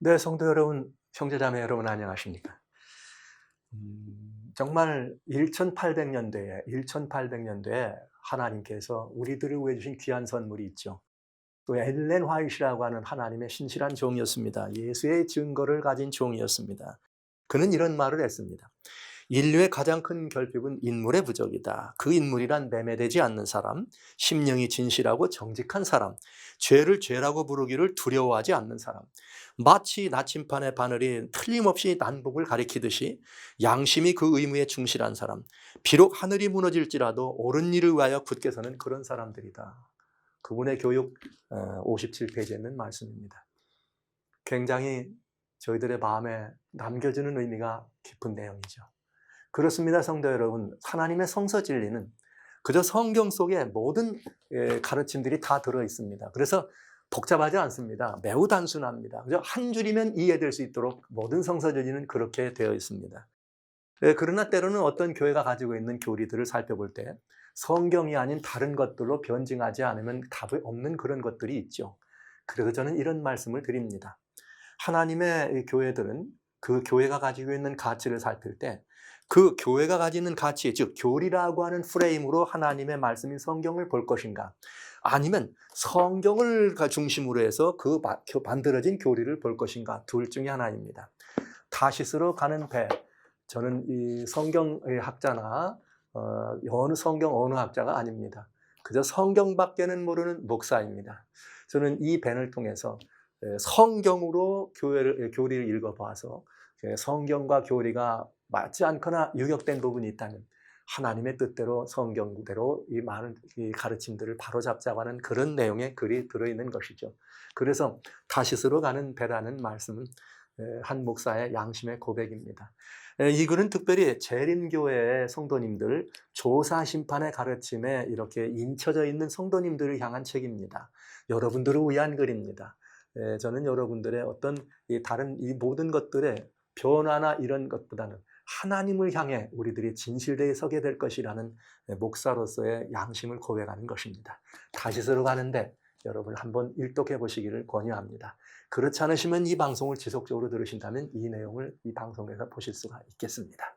네, 성도 여러분, 형제자매 여러분 안녕하십니까? 음, 정말 1800년대에 1800년대에 하나님께서 우리들을 위해 주신 귀한 선물이 있죠. 또 엘렌 화이트라고 하는 하나님의 신실한 종이었습니다. 예수의 증거를 가진 종이었습니다. 그는 이런 말을 했습니다. 인류의 가장 큰 결핍은 인물의 부족이다. 그 인물이란 매매되지 않는 사람, 심령이 진실하고 정직한 사람, 죄를 죄라고 부르기를 두려워하지 않는 사람. 마치 나침판의 바늘이 틀림없이 난복을 가리키듯이 양심이 그 의무에 충실한 사람, 비록 하늘이 무너질지라도 옳은 일을 위하여 굳게 서는 그런 사람들이다. 그분의 교육 57페이지에 있는 말씀입니다. 굉장히 저희들의 마음에 남겨주는 의미가 깊은 내용이죠. 그렇습니다, 성도 여러분. 하나님의 성서 진리는 그저 성경 속에 모든 가르침들이 다 들어 있습니다. 그래서 복잡하지 않습니다. 매우 단순합니다. 그저 한 줄이면 이해될 수 있도록 모든 성서 진리는 그렇게 되어 있습니다. 그러나 때로는 어떤 교회가 가지고 있는 교리들을 살펴볼 때 성경이 아닌 다른 것들로 변증하지 않으면 답이 없는 그런 것들이 있죠. 그래서 저는 이런 말씀을 드립니다. 하나님의 교회들은 그 교회가 가지고 있는 가치를 살필 때 그 교회가 가지는 가치, 즉 교리라고 하는 프레임으로 하나님의 말씀인 성경을 볼 것인가? 아니면 성경을 중심으로 해서 그 만들어진 교리를 볼 것인가? 둘 중에 하나입니다. 다시스로 가는 배. 저는 이 성경의 학자나 어, 어느 성경 어느 학자가 아닙니다. 그저 성경 밖에는 모르는 목사입니다. 저는 이 밴을 통해서 성경으로 교회를, 교리를 읽어봐서 성경과 교리가 맞지 않거나 유격된 부분이 있다면 하나님의 뜻대로 성경대로 이 많은 이 가르침들을 바로잡자고 하는 그런 내용의 글이 들어있는 것이죠. 그래서 다시스로 가는 배라는 말씀은 한 목사의 양심의 고백입니다. 이 글은 특별히 재림교회의 성도님들 조사 심판의 가르침에 이렇게 인쳐져 있는 성도님들을 향한 책입니다. 여러분들을 위한 글입니다. 저는 여러분들의 어떤 다른 이 모든 것들의 변화나 이런 것보다는 하나님을 향해 우리들이 진실되게 서게 될 것이라는 목사로서의 양심을 고백하는 것입니다. 다시스로 가는데 여러분 한번 일독해 보시기를 권유합니다. 그렇지 않으시면 이 방송을 지속적으로 들으신다면 이 내용을 이 방송에서 보실 수가 있겠습니다.